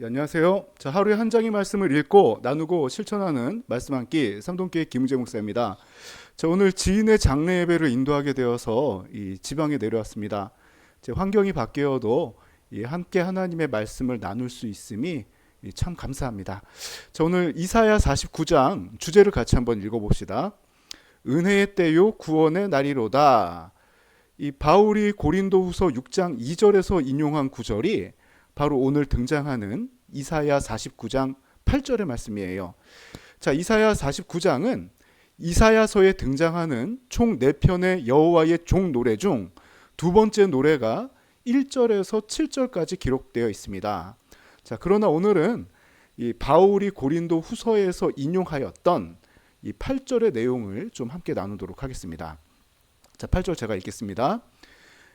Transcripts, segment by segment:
예, 안녕하세요. 자, 하루에 한 장의 말씀을 읽고 나누고 실천하는 말씀 한 끼 삼동교회 김우재 목사입니다. 자, 오늘 지인의 장례 예배를 인도하게 되어서 이 지방에 내려왔습니다. 제 환경이 바뀌어도 이 함께 하나님의 말씀을 나눌 수 있음이 이참 감사합니다. 자, 오늘 이사야 49장 주제를 같이 한번 읽어 봅시다. 은혜의 때요 구원의 날이로다. 이 바울이 고린도후서 6장 2절에서 인용한 구절이 바로 오늘 등장하는 이사야 49장 8절의 말씀이에요. 자, 이사야 49장은 이사야서에 등장하는 총 4편의 여호와의 종 노래 중 두 번째 노래가 1절에서 7절까지 기록되어 있습니다. 자, 그러나 오늘은 이 바울이 고린도 후서에서 인용하였던 이 8절의 내용을 좀 함께 나누도록 하겠습니다. 자, 8절 제가 읽겠습니다.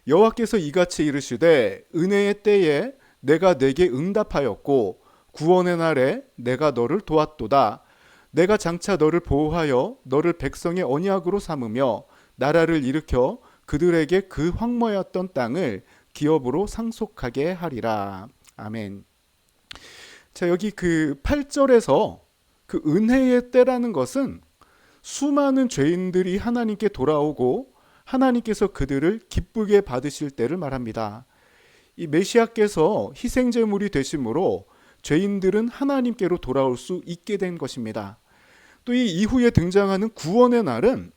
여호와께서 이같이 이르시되 은혜의 때에 내가 내게 응답하였고 구원의 날에 내가 너를 도왔도다. 내가 장차 너를 보호하여 너를 백성의 언약으로 삼으며 나라를 일으켜 그들에게 그 황무였던 땅을 기업으로 상속하게 하리라. 아멘. 자, 여기 그 8절에서 그 은혜의 때라는 것은 수많은 죄인들이 하나님께 돌아오고 하나님께서 그들을 기쁘게 받으실 때를 말합니다. 이 메시아께서 희생 제물이 되심으로 죄인들은 하나님께로 돌아올 수 있게 된 것입니다. 또 이 이후에 등장하는 구원의 날은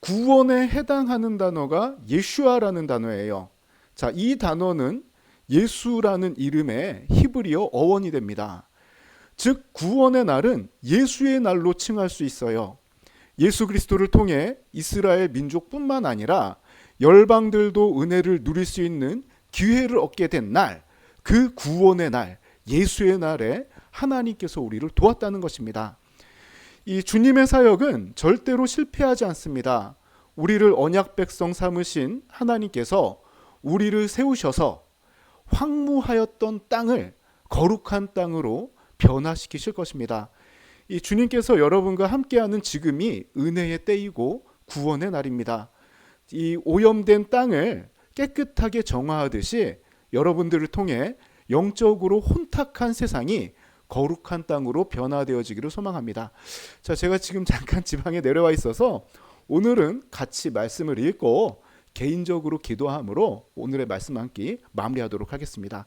구원에 해당하는 단어가 예슈아라는 단어예요. 자, 이 단어는 예수라는 이름의 히브리어 어원이 됩니다. 즉 구원의 날은 예수의 날로 칭할 수 있어요. 예수 그리스도를 통해 이스라엘 민족뿐만 아니라 열방들도 은혜를 누릴 수 있는 기회를 얻게 된 날, 그 구원의 날, 예수의 날에 하나님께서 우리를 도왔다는 것입니다. 이 주님의 사역은 절대로 실패하지 않습니다. 우리를 언약 백성 삼으신 하나님께서 우리를 세우셔서 황무하였던 땅을 거룩한 땅으로 변화시키실 것입니다. 이 주님께서 여러분과 함께하는 지금이 은혜의 때이고 구원의 날입니다. 이 오염된 땅을 깨끗하게 정화하듯이 여러분들을 통해 영적으로 혼탁한 세상이 거룩한 땅으로 변화되어지기를 소망합니다. 자, 제가 지금 잠깐 지방에 내려와 있어서 오늘은 같이 말씀을 읽고 개인적으로 기도함으로 오늘의 말씀 한 끼 마무리하도록 하겠습니다.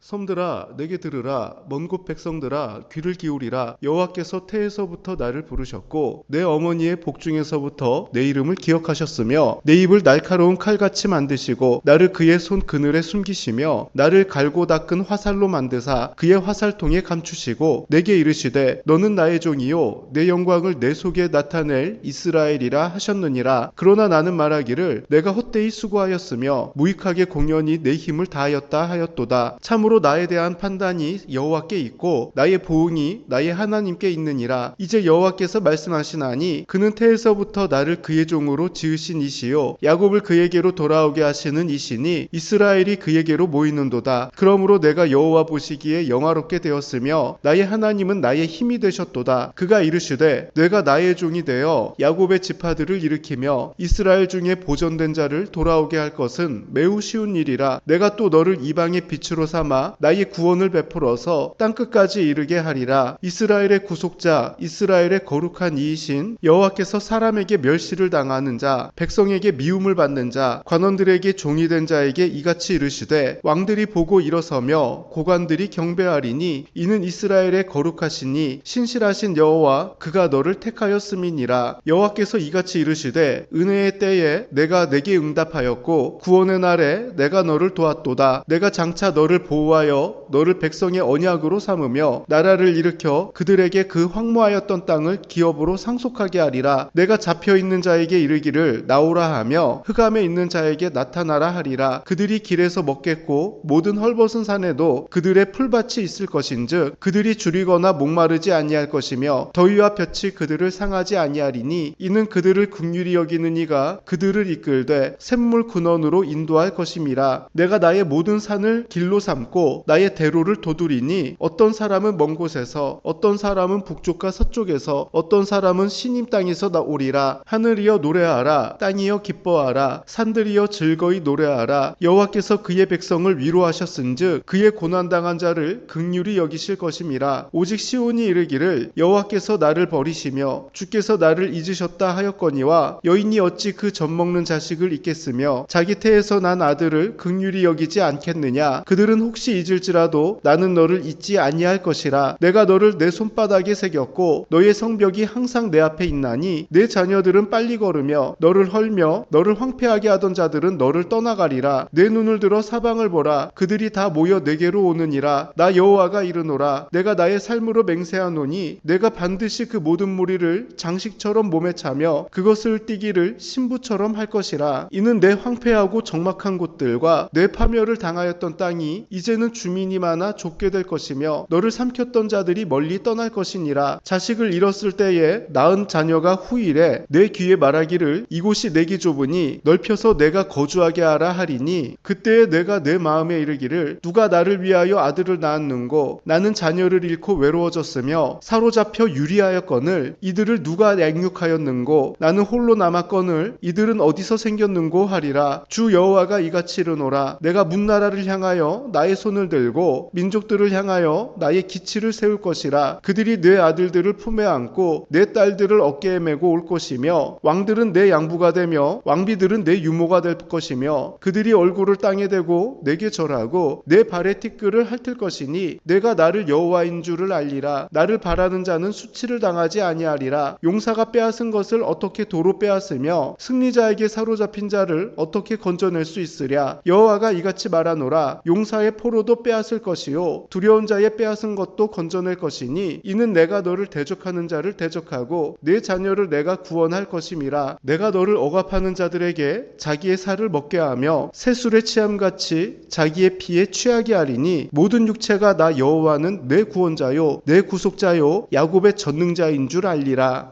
섬들아 내게 들으라. 먼 곳 백성들아 귀를 기울이라. 여호와께서 태에서부터 나를 부르셨고 내 어머니의 복중에서부터 내 이름을 기억하셨으며 내 입을 날카로운 칼같이 만드시고 나를 그의 손 그늘에 숨기시며 나를 갈고 닦은 화살로 만드사 그의 화살통에 감추시고 내게 이르시되 너는 나의 종이요 내 영광을 내 속에 나타낼 이스라엘이라 하셨느니라. 그러나 나는 말하기를 내가 헛되이 수고하였으며 무익하게 공연히 내 힘을 다하였다 하였도다. 참으 로 나에 대한 판단이 여호와께 있고 나의 보응이 나의 하나님께 있느니라. 이제 여호와께서 말씀하시나니 그는 태에서부터 나를 그의 종으로 지으신 이시요 야곱을 그에게로 돌아오게 하시는 이시니 이스라엘이 그에게로 모이는도다. 그러므로 내가 여호와 보시기에 영화롭게 되었으며 나의 하나님은 나의 힘이 되셨도다. 그가 이르시되 내가 나의 종이 되어 야곱의 지파들을 일으키며 이스라엘 중에 보존된 자를 돌아오게 할 것은 매우 쉬운 일이라. 내가 또 너를 이방의 빛으로 삼아 나의 구원을 베풀어서 땅 끝까지 이르게 하리라. 이스라엘의 구속자 이스라엘의 거룩한 이이신 여호와께서 사람에게 멸시를 당하는 자 백성에게 미움을 받는 자 관원들에게 종이 된 자에게 이같이 이르시되 왕들이 보고 일어서며 고관들이 경배하리니 이는 이스라엘의 거룩하시니 신실하신 여호와 그가 너를 택하였음이니라. 여호와께서 이같이 이르시되 은혜의 때에 내가 내게 응답하였고 구원의 날에 내가 너를 도왔도다. 내가 장차 너를 보호 하여 너를 백성의 언약으로 삼으며 나라를 일으켜 그들에게 그 황무하였던 땅을 기업으로 상속하게 하리라. 내가 잡혀 있는 자에게 이르기를 나오라 하며 흑암에 있는 자에게 나타나라 하리라. 그들이 길에서 먹겠고 모든 헐벗은 산에도 그들의 풀밭이 있을 것인즉 그들이 줄이거나 목마르지 아니할 것이며 더위와 볕이 그들을 상하지 아니하리니 이는 그들을 긍휼히 여기는 이가 그들을 이끌되 샘물 근원으로 인도할 것임이라. 내가 나의 모든 산을 길로 삼고 있고 나의 대로를 도두리니 어떤 사람은 먼 곳에서 어떤 사람은 북쪽과 서쪽에서 어떤 사람은 신임 땅에서 나오리라. 하늘이여 노래하라 땅이여 기뻐하라. 산들이여 즐거이 노래하라. 여호와께서 그의 백성을 위로하셨은즉 그의 고난당한 자를 극률이 여기실 것임이라. 오직 시온이 이르기를 여호와께서 나를 버리시며 주께서 나를 잊으셨다 하였거니와 여인이 어찌 그 젖 먹는 자식을 잊겠으며 자기 태에서 난 아들을 극률이 여기지 않겠느냐. 그들은 혹시 잊을지라도 나는 너를 잊지 아니할 것이라. 내가 너를 내 손바닥에 새겼고 너의 성벽이 항상 내 앞에 있나니 내 자녀들은 빨리 걸으며 너를 헐며 너를 황폐하게 하던 자들은 너를 떠나가리라. 내 눈을 들어 사방을 보라. 그들이 다 모여 내게로 오느니라. 나 여호와가 이르노라. 내가 나의 삶으로 맹세하노니 내가 반드시 그 모든 무리를 장식처럼 몸에 차며 그것을 띠기를 신부처럼 할 것이라. 이는 내 황폐하고 적막한 곳들과 내 파멸을 당하였던 땅이 이제는 주민이 많아 좁게 될 것이며 너를 삼켰던 자들이 멀리 떠날 것이니라. 자식을 잃었을 때에 낳은 자녀가 후일에 내 귀에 말하기를 이곳이 내기 좁으니 넓혀서 내가 거주하게 하라 하리니 그때에 내가 내 마음에 이르기를 누가 나를 위하여 아들을 낳았는고 나는 자녀를 잃고 외로워졌으며 사로잡혀 유리하였거늘 이들을 누가 양육하였는고 나는 홀로 남았거늘 이들은 어디서 생겼는고 하리라. 주 여호와가 이같이 이르노라. 내가 문나라를 향하여 나의 손을 들고 민족들을 향하여 나의 기치를 세울 것이라. 그들이 내 아들들을 품에 안고 내 딸들을 어깨에 메고 올 것이며 왕들은 내 양부가 되며 왕비들은 내 유모가 될 것이며 그들이 얼굴을 땅에 대고 내게 절하고 내 발에 티끌을 핥을 것이니 내가 나를 여호와인 줄을 알리라. 나를 바라는 자는 수치를 당하지 아니하리라. 용사가 빼앗은 것을 어떻게 도로 빼앗으며 승리자에게 사로잡힌 자를 어떻게 건져낼 수 있으랴? 여호와가 이같이 말하노라. 용사의 포로도 빼앗을 것이요 두려운 자의 빼앗은 것도 건져낼 것이니 이는 내가 너를 대적하는 자를 대적하고 내 자녀를 내가 구원할 것임이라. 내가 너를 억압하는 자들에게 자기의 살을 먹게 하며 새술의 취함같이 자기의 피에 취하게 하리니 모든 육체가 나 여호와는 내 구원자요 내 구속자요 야곱의 전능자인 줄 알리라